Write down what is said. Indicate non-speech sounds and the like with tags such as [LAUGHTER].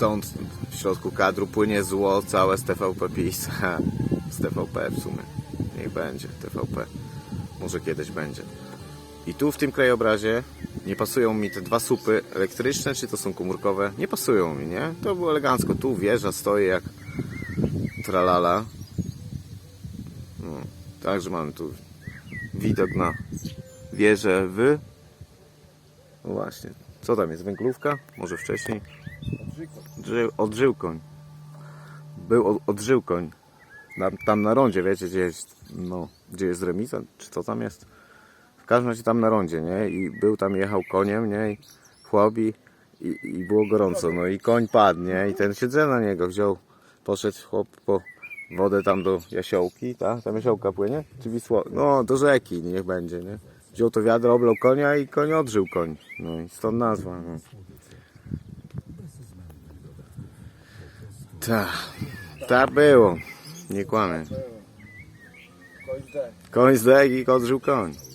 stąd w środku kadru płynie zło całe z TVP PiS. [LAUGHS] Z TVP w sumie. Niech będzie TVP. Może kiedyś będzie. I tu w tym krajobrazie nie pasują mi te dwa słupy elektryczne, czy to są komórkowe. Nie pasują mi, nie? To było elegancko. Tu wieża stoi jak tralala. No, także mamy tu widok na wieżę w... No właśnie. Co tam jest? Węglówka? Może wcześniej? Odżył koń. Był od. Tam, tam na rondzie, wiecie, gdzie jest, no, gdzie jest remiza, czy co tam jest? W każdym razie tam na rondzie, nie? I był tam, jechał koniem, nie? I chłopi i, i było gorąco, no i koń padł, nie? I ten siedzę na niego, wziął, poszedł chłop po wodę tam do Jasiołki, tak? Tam Jasiołka płynie? Czy Wisło? No, do rzeki, niech będzie, nie? Wziął to wiadro, oblał konia i koń odżył koń. No i stąd nazwa, no. Tak, tak było. Nie zdech. Koń zdech i odżył koń.